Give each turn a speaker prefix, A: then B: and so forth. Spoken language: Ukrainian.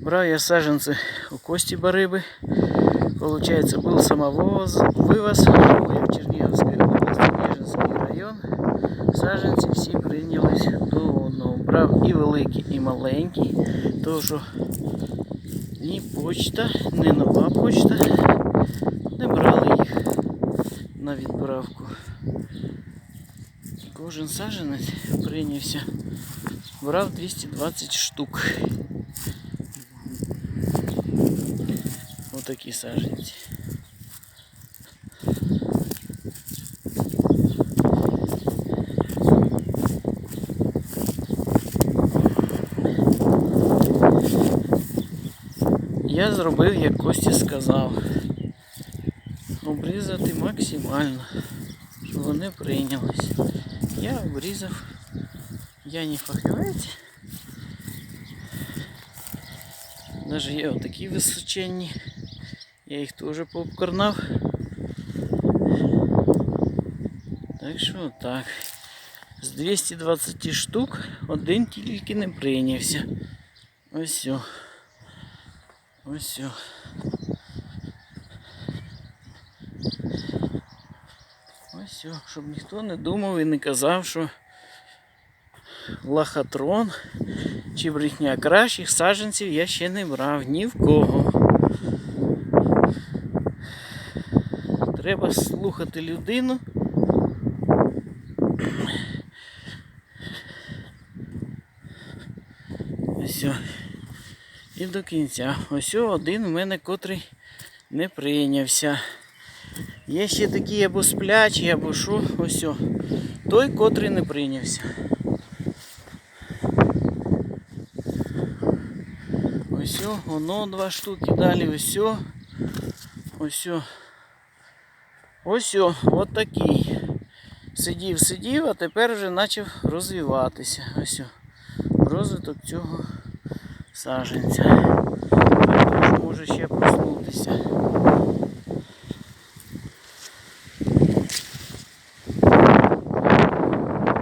A: Брав я саженцы у Кости Барыбы. Получается, был самовоз, вывоз я в Черниговской области, Нежинський район. Саженці всі прийнялись до одного. Брав і великі, і маленькі. Тому що ні почта, ні нова почта не брали їх на відправку. Кожен саженець прийнявся. Брав 220 штук. Отакі саженці. Я зробив, як Костя сказав. Обрізати максимально, щоб вони прийнялись. Я обрізав. Я не фахівець. Навіть є отакі височенні. Я їх теж пообкорнав. Так що так. З 220 штук один тільки не прийнявся. Ось все. Ось все. Ось все, щоб ніхто не думав і не казав, що лохотрон чи брехня кращих саджанців я ще не брав ні в кого. Треба слухати людину. Ось. І до кінця. Ось один у мене котрий не прийнявся. Є ще такі або сплячі, або що. Ось. Той, котрий не прийнявся. Ось, воно два штуки далі, ось. Ось. Ось, о, от такий. Сидів, сидів, а тепер вже почав розвиватися. Ось. о. Розвиток цього саженця.